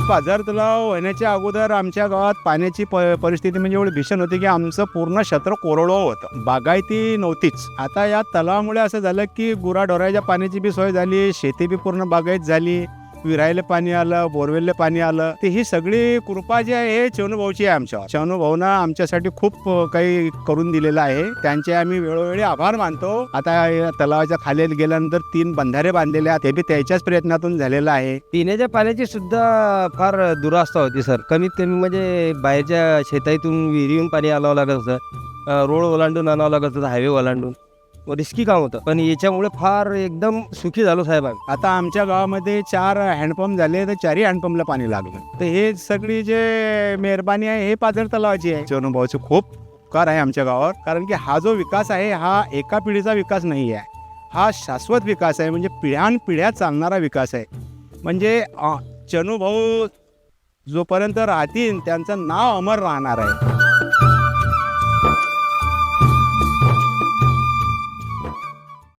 पाझर तलाव होण्याच्या अगोदर आमच्या गावात पाण्याची प परिस्थिती म्हणजे एवढी भीषण होती की आमचं पूर्ण क्षेत्र कोरडो होतं. बागायती नव्हतीच. आता या तलावामुळे असं झालं की गुराढोराच्या पाण्याची बी सोय झाली शेती बी पूर्ण बागायत झाली. विरायला पाणी आलं बोरवेलला पाणी आलं. ते ही सगळी कृपा जी आहे हे चेवणूभाऊची आहे आमच्या चेवणूभाऊनं आमच्यासाठी खूप काही करून दिलेलं आहे. त्यांचे आम्ही वेळोवेळी आभार मानतो. आता तलावाच्या खाली गेल्यानंतर तीन बंधारे बांधलेले आहेत. ते बी त्याच्याच प्रयत्नातून झालेलं आहे. पिण्याच्या पाण्याची सुद्धा फार दुरावस्था होती सर. कमीत कमी म्हणजे बाहेरच्या शेतातून विहिरीहून पाणी आणावं लागत होतं रोड ओलांडून आणावं लागत होतं हायवे ओलांडून. रिस्की काम होतं. पण याच्यामुळे फार एकदम सुखी झालो साहेब आम्ही आता आमच्या गावामध्ये चार हँडपंप झाले तर चारही हँडपंपला पाणी लागलं. तर हे सगळी जे मेहरबानी आहे हे पाझर तलावाची आहे. चेवणूभाऊचे खूप उपकार आहे आमच्या गावावर. कारण की हा जो विकास आहे हा एका पिढीचा विकास नाही आहे. हा शाश्वत विकास आहे म्हणजे पिढ्यानपिढ्या चालणारा विकास आहे. म्हणजे चनूभाऊ जोपर्यंत राहतील त्यांचं नाव अमर राहणार आहे.